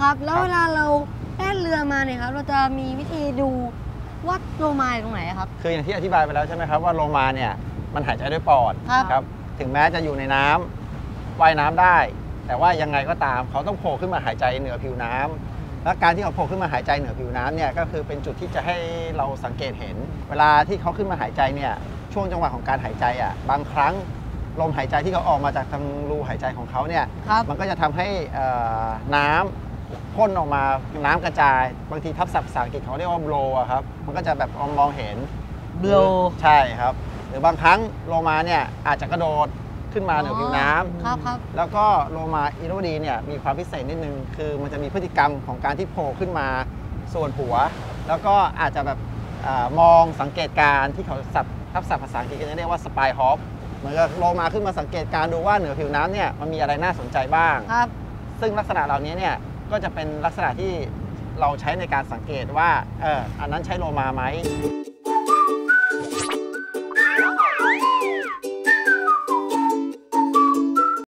ครับ แล้วครับเวลาเราแล่นเรือมาเนี่ยครับ เราจะมีวิธีดูว่าโลมาอยู่ตรงไหนครับ คืออย่างที่อธิบายไปแล้วใช่ไหมครับว่าโลมาเนี่ยมันหายใจด้วยปอดครับครับ ถึงแม้จะอยู่ในน้ำว่ายน้ำได้ แต่ว่ายังไงก็ตามเขาต้องโผล่ขึ้นมาหายใจเหนือผิวน้ำและการที่เขาโผล่ขึ้นมาหายใจเหนือผิวน้ำเนี่ยก็คือเป็นจุดที่จะให้เราสังเกตเห็น เวลาที่เขาขึ้นมาหายใจเนี่ยช่วงจังหวะของการหายใจอะบางครั้งลมหายใจที่เขาออกมาจากทางรูหายใจของเขาเนี่ยครับมันก็จะทำให้เอ่อน้ำ พ่นออกมาน้ำกระจาย บางทีทับศัพท์ภาษาอังกฤษเขาเรียกว่า blow อะครับ มันก็จะแบบมองเห็น blow ใช่ครับ หรือบางครั้งโลมาเนี่ยอาจจะกระโดดขึ้นมาเหนือผิวน้ำครับครับแล้วก็โลมาอิโรดีเนี่ยมีความพิเศษนิดนึง คือมันจะมีพฤติกรรมของการที่โผล่ขึ้นมาส่วนหัว แล้วก็อาจจะแบบอามองสังเกตการณ์ที่เขาศัพท์ทับศัพท์ภาษาอังกฤษก็จะเรียกว่าสปายฮอปเหมือนกับโลมาขึ้นมาสังเกตการณ์ดูว่าเหนือผิวน้ำเนี่ยมันมีอะไรน่าสนใจบ้างครับซึ่งลักษณะเหล่านี้เนี่ย ก็จะเป็นลักษณะที่เราใช้ในการสังเกตว่าเอออันนั้นใช้โลมาไหม